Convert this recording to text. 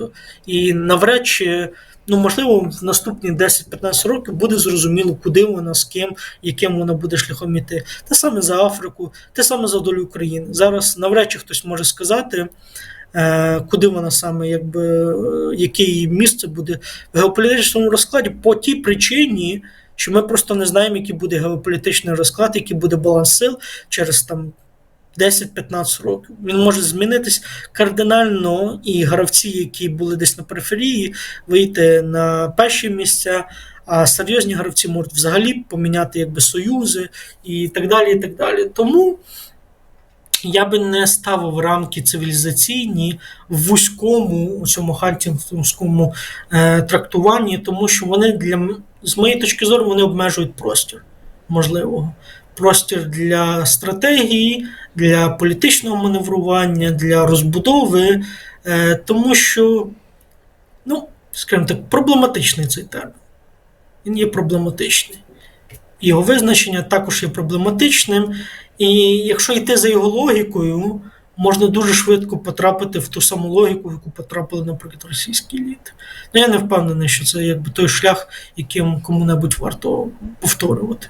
факту. І навряд чи, ну можливо, в наступні 10-15 років буде зрозуміло, куди вона, з ким, яким вона буде шляхом іти. Те саме за Африку, те саме за долю України. Зараз навряд чи хтось може сказати. е, Куди вона саме, якби яке її місце буде в геополітичному розкладі по тій причині, що ми просто не знаємо, який буде геополітичний розклад, який буде баланс сил через там 10-15 років. Він може змінитись кардинально, і гравці, які були десь на периферії, вийти на перші місця. А серйозні гравці можуть взагалі поміняти якби союзи і так далі. і так далі. Тому я би не ставив рамки цивілізаційні в вузькому цьому хантінгському е, трактуванні, тому що вони для з моєї точки зору вони обмежують простір можливого. Простір для стратегії, для політичного маневрування, для розбудови, е, тому що, ну, скажімо так, проблематичний цей термін. Він є проблематичний. Його визначення також є проблематичним. І якщо йти за його логікою, можна дуже швидко потрапити в ту саму логіку, в яку потрапили, наприклад, російські еліти. Ну, я не впевнений, що це якби той шлях, яким кому-небудь варто повторювати.